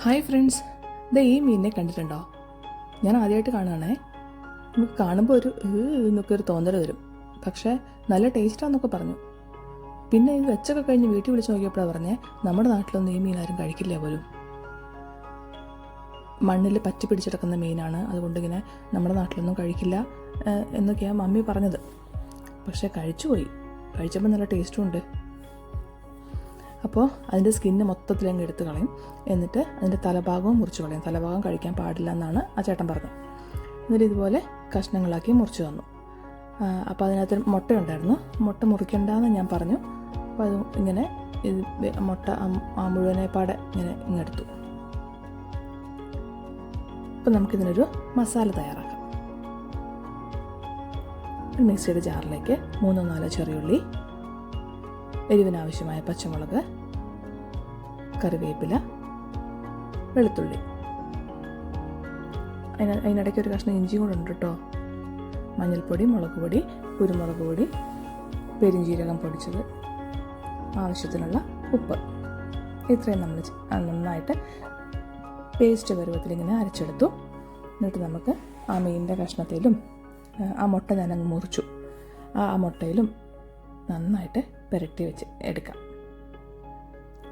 Hi friends the ഈ മീനിനെ കണ്ടിട്ടുണ്ടോ? ഞാൻ ആദ്യമായിട്ട് കാണുകയാണേ നമുക്ക് കാണുമ്പോൾ ഒരു എന്നൊക്കെ ഒരു തോന്നൽ വരും. പക്ഷേ നല്ല ടേസ്റ്റാന്നൊക്കെ പറഞ്ഞു. പിന്നെ ഇത് വെച്ചൊക്കെ കഴിഞ്ഞ് വീട്ടിൽ വിളിച്ച് നോക്കിയപ്പോഴാണ് പറഞ്ഞേ നമ്മുടെ നാട്ടിലൊന്നും ഈ മീൻ ആരും കഴിക്കില്ല പോലും. മണ്ണിൽ പറ്റി പിടിച്ചെടുക്കുന്ന മീനാണ്. അതുകൊണ്ട് ഇങ്ങനെ നമ്മുടെ നാട്ടിലൊന്നും കഴിക്കില്ല എന്നൊക്കെയാണ് മമ്മി പറഞ്ഞത്. പക്ഷേ കഴിച്ചുപോയി. കഴിച്ചപ്പോൾ നല്ല ടേസ്റ്റും ഉണ്ട്. അപ്പോൾ അതിന്റെ സ്കിന്ന് മൊത്തത്തിൽ അങ്ങ് എടുത്ത് കളയും. എന്നിട്ട് അതിന്റെ തലഭാഗവും മുറിച്ച് കളയും. തലഭാഗം കഴിക്കാൻ പാടില്ല എന്നാണ് ആ ചേട്ടൻ പറഞ്ഞത്. എന്നിട്ട് ഇതുപോലെ കഷ്ണങ്ങളാക്കി മുറിച്ച് തന്നു. അപ്പോൾ അതിനകത്ത് മുട്ടയുണ്ടായിരുന്നു മുട്ട മുറിക്കണ്ടെന്ന് ഞാൻ പറഞ്ഞു. അപ്പോൾ അത് ഇങ്ങനെ ഇത് മുട്ട ആ- മുഴുവനെ പാടെ ഇങ്ങനെ ഇങ്ങെടുത്തു അപ്പോൾ നമുക്കിതിനൊരു മസാല തയ്യാറാക്കാം. മിക്സിയുടെ ജാറിലേക്ക് മൂന്നോ നാലോ ചെറിയുള്ളി എരിവിനാവശ്യമായ പച്ചമുളക് കറിവേപ്പില വെളുത്തുള്ളി. അതിന് അതിനിടയ്ക്ക് ഒരു കഷ്ണം ഇഞ്ചി കൂടെ ഉണ്ട് കേട്ടോ. മഞ്ഞൾപ്പൊടി മുളക് പൊടി കുരുമുളക് പൊടി പെരിഞ്ജീരകം പൊടിച്ചത് ആവശ്യത്തിനുള്ള ഉപ്പ്. ഇത്രയും നമ്മൾ നന്നായിട്ട് പേസ്റ്റ് പരുവത്തിൽ ഇങ്ങനെ അരച്ചെടുത്തു. എന്നിട്ട് നമുക്ക് ആ മീനിന്റെ കഷ്ണത്തിലും ആ, മുട്ട ഞാനങ്ങ് മുറിച്ചു. ആ മുട്ടയിലും നന്നായിട്ട് പുരട്ടി വെച്ച് എടുക്കാം.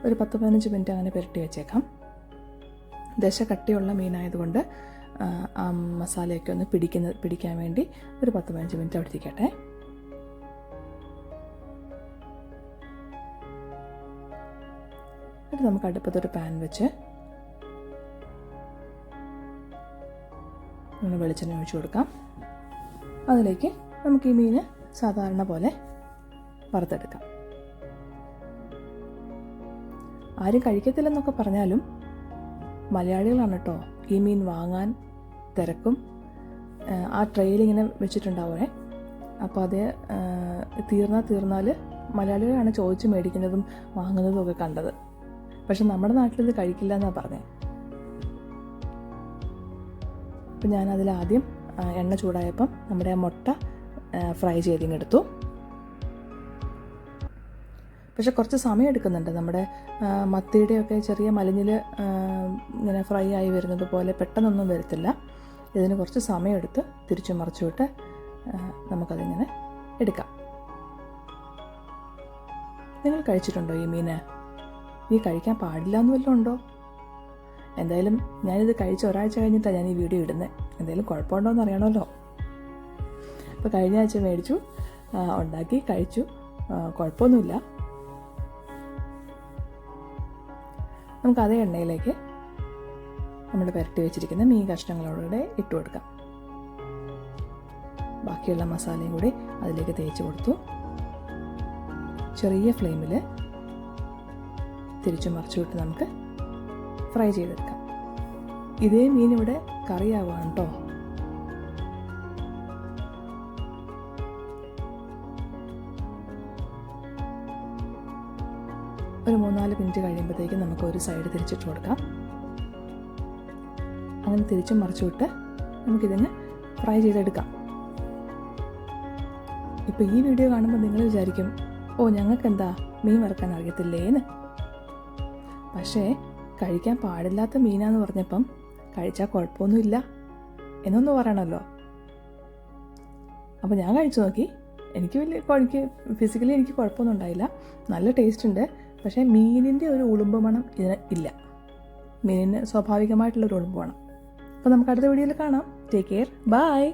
ഒരു പത്ത് പതിനഞ്ച് മിനിറ്റ് അങ്ങനെ പുരട്ടി വെച്ചേക്കാം. ദശ കട്ടിയുള്ള മീനായതുകൊണ്ട് ആ, മസാലയൊക്കെ ഒന്ന് പിടിക്കുന്ന പിടിക്കാൻ വേണ്ടി ഒരു പത്ത് പതിനഞ്ച് മിനിറ്റ് അവിടെ ഇരിക്കട്ടെ എന്നിട്ട് നമുക്ക് അടുപ്പത്തൊരു പാൻ വെച്ച് നമ്മൾ വെളിച്ചെണ്ണ ഒഴിച്ചു കൊടുക്കാം. അതിലേക്ക് നമുക്ക് ഈ മീൻ സാധാരണ പോലെ വറുത്തെടുക്കാം. ആരും കഴിക്കത്തില്ലെന്നൊക്കെ പറഞ്ഞാലും മലയാളികളാണ് കേട്ടോ ഈ മീൻ വാങ്ങാൻ തിരക്കും. ആ, ട്രെയിൽ ഇങ്ങനെ വെച്ചിട്ടുണ്ടാവുമേ. അപ്പോൾ അത് തീർന്നാൽ തീർന്നാൽ മലയാളികളാണ് ചോദിച്ച് മേടിക്കുന്നതും വാങ്ങുന്നതും ഒക്കെ കണ്ടത്. പക്ഷെ നമ്മുടെ നാട്ടിൽ ഇത് കഴിക്കില്ല എന്നാണ് പറഞ്ഞത് അപ്പം ഞാൻ ആദ്യം എണ്ണ ചൂടായപ്പം നമ്മുടെ മുട്ട ഫ്രൈ ചെയ്തിങ്ങെടുത്തു പക്ഷെ കുറച്ച് സമയം എടുക്കുന്നുണ്ട്. നമ്മുടെ മത്തിയുടെയൊക്കെ ചെറിയ മലിഞ്ഞിൽ ഇങ്ങനെ ഫ്രൈ ആയി വരുന്നത് പോലെ പെട്ടെന്നൊന്നും വരത്തില്ല. ഇതിന് കുറച്ച് സമയമെടുത്ത് തിരിച്ചു മറിച്ചു വിട്ട് ആ, നമുക്കതിങ്ങനെ എടുക്കാം. നിങ്ങൾ കഴിച്ചിട്ടുണ്ടോ ഈ മീന്? നീ കഴിക്കാൻ പാടില്ല എന്ന് വല്ലതും ഉണ്ടോ? എന്തായാലും ഞാനിത് കഴിച്ച ഒരാഴ്ച കഴിഞ്ഞിട്ടാണ് ഞാൻ ഈ വീഡിയോ ഇടുന്നത് എന്തായാലും കുഴപ്പമുണ്ടോ എന്ന് അറിയണമല്ലോ. അപ്പോൾ കഴിഞ്ഞ ആഴ്ച മേടിച്ചു ഉണ്ടാക്കി കഴിച്ചു. കുഴപ്പമൊന്നുമില്ല. നമുക്ക് അതേ എണ്ണയിലേക്ക് നമ്മൾ പുരട്ടി വെച്ചിരിക്കുന്ന മീൻ കഷ്ണങ്ങളോടെ ഇട്ട് കൊടുക്കാം. ബാക്കിയുള്ള മസാലയും കൂടി അതിലേക്ക് തേച്ച് കൊടുത്തു. ചെറിയ ഫ്ലെയിമിൽ തിരിച്ചു മറിച്ചു വിട്ട് നമുക്ക് ഫ്രൈ ചെയ്തെടുക്കാം. ഇതേ മീൻ ഇവിടെ കറിയാവാണ് കേട്ടോ ഒരു മൂന്നാൽ മിനിറ്റ് കഴിയുമ്പോഴത്തേക്കും നമുക്ക് ഒരു സൈഡ് തിരിച്ചിട്ട് കൊടുക്കാം. അങ്ങനെ തിരിച്ചും മറിച്ചു വിട്ട് നമുക്കിതിന് ഫ്രൈ ചെയ്തെടുക്കാം. ഇപ്പോൾ ഈ വീഡിയോ കാണുമ്പോൾ നിങ്ങൾ വിചാരിക്കും ഓ ഞങ്ങൾക്ക് എന്താ മീൻ വറുക്കാൻ അറിയത്തില്ലേന്ന്? പക്ഷേ കഴിക്കാൻ പാടില്ലാത്ത മീനാന്ന് പറഞ്ഞപ്പം കഴിച്ചാൽ കുഴപ്പമൊന്നുമില്ല എന്നൊന്ന് പറയണമല്ലോ അപ്പോൾ ഞാൻ കഴിച്ചു നോക്കി. എനിക്ക് വലിയ എനിക്ക് ഫിസിക്കലി എനിക്ക് കുഴപ്പമൊന്നും ഉണ്ടായില്ല. നല്ല ടേസ്റ്റ് ഉണ്ട്. പക്ഷേ മീനിന്റെ ഒരു ഉളുമ്പ് മണം ഇതിന് ഇല്ല. മീനിന് സ്വാഭാവികമായിട്ടുള്ളൊരു ഉളുമ്പ് മണം അപ്പോൾ നമുക്ക് അടുത്ത വീഡിയോയിൽ കാണാം. Take care bye